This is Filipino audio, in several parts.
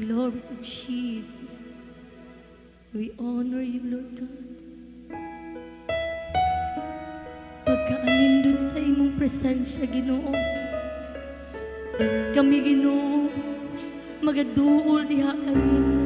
Glory to Jesus. We honor you, Lord God. Pagkaanin dun sa imong presensya, Ginoo. Kami, Ginoo, magaduol diha kanimo.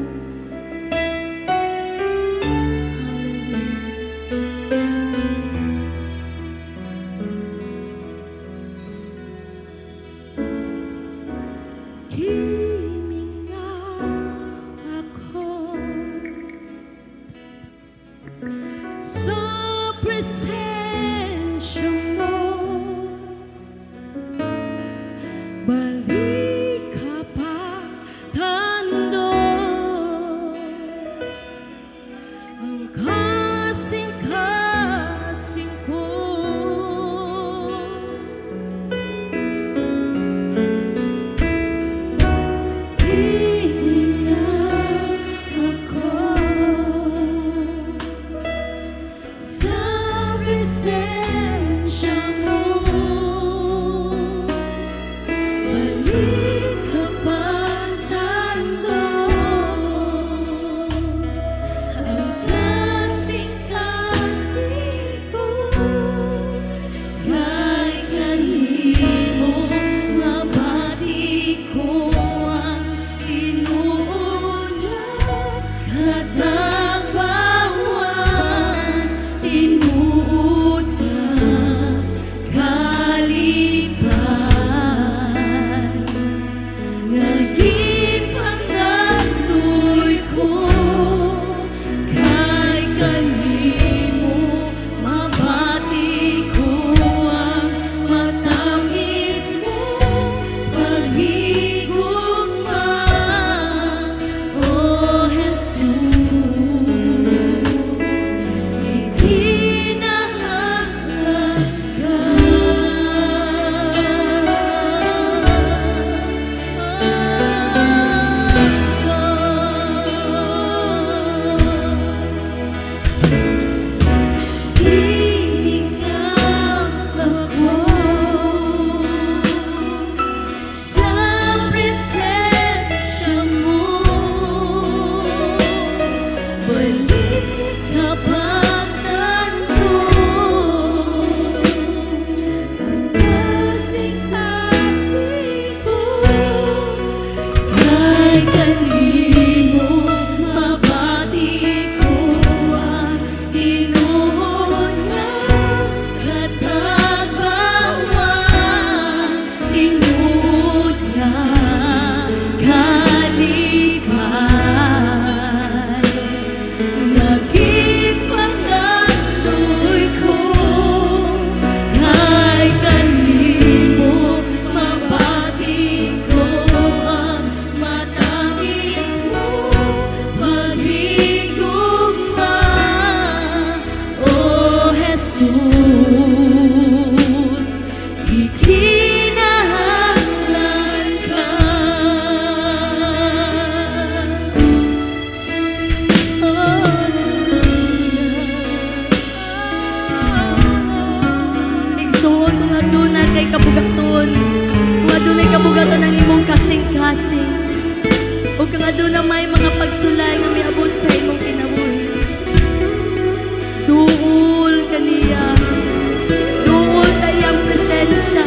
siya.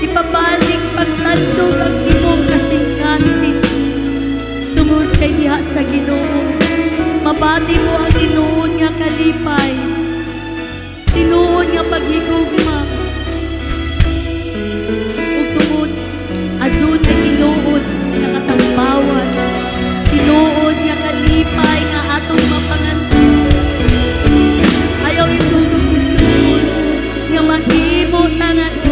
Ipabalik pagtandog ang imong kasing-kasing. Tungod kaya sa ginoo, mabati mo ang tinuon nga kalipay. Tinuon nga paghigugma. Ug tungod, adunay tinuon nga katambawan. Tinuon nga kalipay nga atong mapangantan. Ayaw itulog ni Sulod nga mahimo tangan